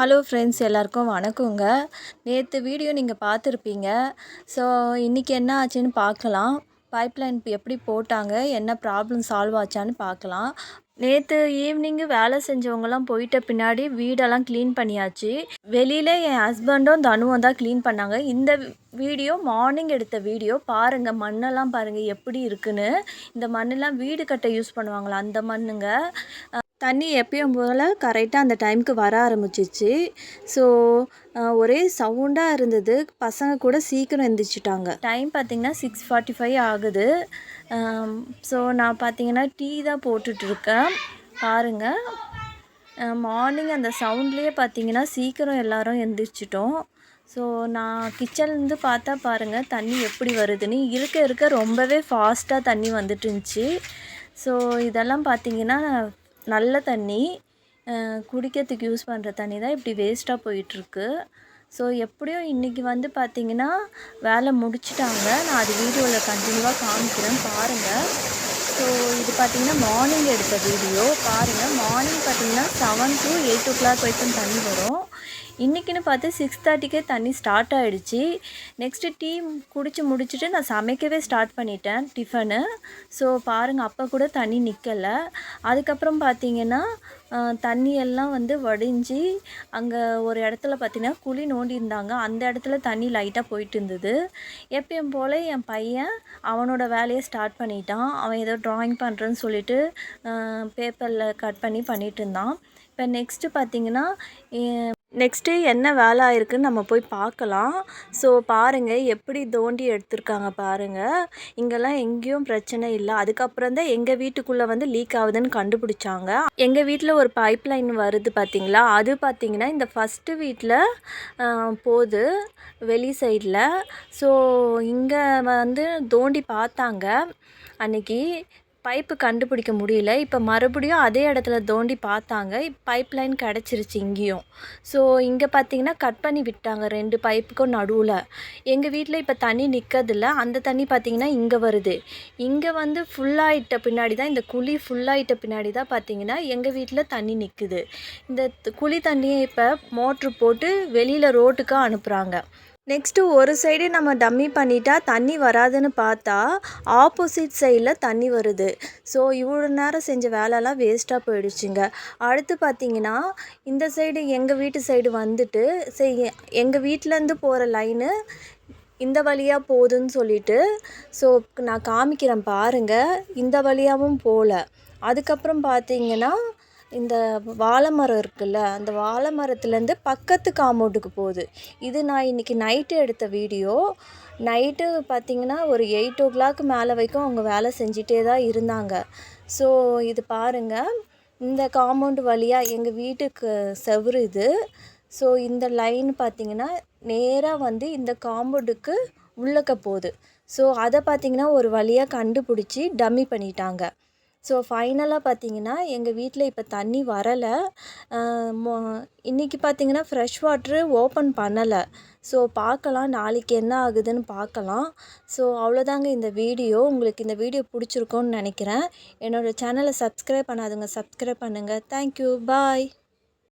Hello friends எல்லாருக்கும் வணக்கங்க. நேற்று வீடியோ நீங்கள் பார்த்துருப்பீங்க. ஸோ இன்றைக்கி என்ன ஆச்சுன்னு பார்க்கலாம். பைப்லைன் எப்படி போட்டாங்க என்ன ப்ராப்ளம் சால்வ் ஆச்சான்னு பார்க்கலாம். நேற்று ஈவினிங்கு வேலை செஞ்சவங்கலாம் போயிட்ட பின்னாடி வீடெல்லாம் க்ளீன் பண்ணியாச்சு. வெளியில் என் ஹஸ்பண்டும் தனுவும் தான் க்ளீன் பண்ணாங்க. இந்த வீடியோ மார்னிங் எடுத்த வீடியோ பாருங்கள் மண்ணெல்லாம் பாருங்கள் எப்படி இருக்குன்னு. இந்த மண்ணெல்லாம் வீடு கட்ட யூஸ் பண்ணுவாங்களா அந்த மண்ணுங்க. தண்ணி எப்பயும் போல் கரெக்டாக அந்த டைமுக்கு வர ஆரம்பிச்சிச்சு. ஸோ ஒரே சவுண்டாக இருந்தது. பசங்க கூட சீக்கிரம் எந்திரிச்சிட்டாங்க. டைம் பார்த்திங்கன்னா சிக்ஸ் ஃபார்ட்டி ஃபைவ் ஆகுது ஸோ நான் பார்த்தீங்கன்னா டீ தான் போட்டுட்ருக்கேன். பாருங்கள் மார்னிங் அந்த சவுண்ட்லேயே பார்த்தீங்கன்னா சீக்கிரம் எல்லோரும் எந்திரிச்சிட்டோம். ஸோ நான் கிச்சன்லேருந்து பார்த்தா பாருங்கள் தண்ணி எப்படி வருதுன்னு. இருக்க இருக்க ரொம்பவே ஃபாஸ்ட்டாக தண்ணி வந்துட்டு இருந்துச்சு ஸோ இதெல்லாம் பார்த்திங்கன்னா நல்ல தண்ணி குடிக்கிறதுக்கு யூஸ் பண்ணுற தண்ணி தான் இப்படி வேஸ்ட்டாக போயிட்டுருக்கு. ஸோ எப்படியும் இன்றைக்கி வந்து பார்த்திங்கன்னா வேலை முடிச்சிட்டாங்க. நான் அது வீடியோவில் கண்டினியூவாக காமிக்கிறேன். பாருங்கள் ஸோ இது பார்த்திங்கன்னா மார்னிங் எடுத்த வீடியோ. பாருங்கள் மார்னிங் பார்த்திங்கன்னா seven to eight o'clock வரைக்கும் தண்ணி வரும். இன்றைக்கின்னு பார்த்து சிக்ஸ் தேர்ட்டிக்கே தண்ணி ஸ்டார்ட் ஆகிடுச்சி நெக்ஸ்ட்டு டீ குடித்து முடிச்சுட்டு நான் சமைக்கவே ஸ்டார்ட் பண்ணிட்டேன் டிஃபனு ஸோ பாருங்கள் அப்போ கூட தண்ணி நிற்கலை அதுக்கப்புறம் பார்த்திங்கன்னா தண்ணி எல்லாம் வந்து வடிஞ்சு அங்கே ஒரு இடத்துல பார்த்திங்கன்னா குழி நோண்டியிருந்தாங்க அந்த இடத்துல தண்ணி லைட்டாக போயிட்டு இருந்தது. எப்பயும் போல் என் பையன் அவனோட வேலையை ஸ்டார்ட் பண்ணிட்டான். அவன் ஏதோ ட்ராயிங் பண்ணுறேன்னு சொல்லிட்டு பேப்பரில் கட் பண்ணி பண்ணிகிட்டு இருந்தான். இப்போ நெக்ஸ்ட்டு பார்த்திங்கன்னா நெக்ஸ்ட்டு என்ன வேலை ஆயிருக்குன்னு நம்ம போய் பார்க்கலாம். ஸோ பாருங்கள் எப்படி தோண்டி எடுத்திருக்காங்க பாருங்கள் இங்கெல்லாம் எங்கேயும் பிரச்சனை இல்லை. அதுக்கப்புறம் தான் எங்கள் வீட்டுக்குள்ளே வந்து லீக் ஆகுதுன்னு கண்டுபிடிச்சாங்க. எங்கள் வீட்டில் ஒரு பைப் லைன் வருது பார்த்திங்களா? அது பார்த்திங்கன்னா இந்த ஃபஸ்ட்டு வீட்டில் போகுது வெளி சைடில் ஸோ இங்கே வந்து தோண்டி பார்த்தாங்க அன்றைக்கி பைப்பு கண்டுபிடிக்க முடியல. இப்போ மறுபடியும் அதே இடத்துல தோண்டி பார்த்தாங்க. பைப் லைன் கிடச்சிருச்சு இங்கேயும். ஸோ இங்கே பார்த்தீங்கன்னா கட் பண்ணி விட்டாங்க ரெண்டு பைப்புக்கும் நடுவில். எங்கள் வீட்டில் இப்போ தண்ணி நிற்கிறதில்ல அந்த தண்ணி பார்த்திங்கன்னா இங்கே வருது. இங்கே வந்து ஃபுல்லாகிட்ட பின்னாடி தான் இந்த குழி ஃபுல்லாகிட்ட பின்னாடி தான் பார்த்திங்கன்னா எங்கள் வீட்டில் தண்ணி நிற்குது இந்த குழி தண்ணியை இப்போ மோட்ரு போட்டு வெளியில் ரோட்டுக்கு அனுப்புகிறாங்க நெக்ஸ்ட்டு ஒரு சைடு நம்ம டம்மி பண்ணிட்டா தண்ணி வராதுன்னு பார்த்தா ஆப்போசிட் சைடில் தண்ணி வருது. ஸோ இவ்வளோ நேரம் செஞ்ச வேலைலாம் வேஸ்ட்டாக போயிடுச்சுங்க. அடுத்து பார்த்தீங்கன்னா இந்த சைடு எங்கள் வீட்டு சைடு வந்துட்டு சரி எங்கள் வீட்டிலேருந்து போகிற லைனு இந்த வழியாக போகுதுன்னு சொல்லிட்டு ஸோ நான் காமிக்கிறேன் பாருங்கள் இந்த வழியாகவும் போகல அதுக்கப்புறம் பார்த்தீங்கன்னா இந்த வாழை மரம் இருக்குல்ல அந்த வாழை மரத்துலேருந்து பக்கத்து காம்பவுண்டுக்கு போகுது. இது நான் இன்றைக்கி நைட்டு எடுத்த வீடியோ நைட்டு பார்த்திங்கன்னா ஒரு எயிட் ஓ கிளாக் மேலே வரைக்கும் அவங்க வேலை செஞ்சிட்டே தான் இருந்தாங்க. ஸோ இது பாருங்கள் இந்த காம்பவுண்டு வழியாக எங்கள் வீட்டுக்கு செவரு இது. ஸோ இந்த லைன் பார்த்திங்கன்னா நேராக வந்து இந்த காம்பவுண்டுக்கு உள்ளக்க போகுது. ஸோ அதை பார்த்திங்கன்னா ஒரு வழியாக கண்டுபிடிச்சி டம்மி பண்ணிட்டாங்க. ஸோ ஃபைனலாக பார்த்தீங்கன்னா எங்கள் வீட்டில் இப்போ தண்ணி வரலை. மொ இன்றைக்கி பார்த்தீங்கன்னா ஃப்ரெஷ் வாட்ரு ஓப்பன் பண்ணலை. ஸோ பார்க்கலாம் நாளைக்கு என்ன ஆகுதுன்னு பார்க்கலாம் ஸோ அவ்வளோதாங்க இந்த வீடியோ. உங்களுக்கு இந்த வீடியோ பிடிச்சிருக்கோன்னு நினைக்கிறேன். என்னோடய சேனலை சப்ஸ்கிரைப் பண்ணாதுங்க சப்ஸ்கிரைப் பண்ணுங்கள் தேங்க்யூ பாய்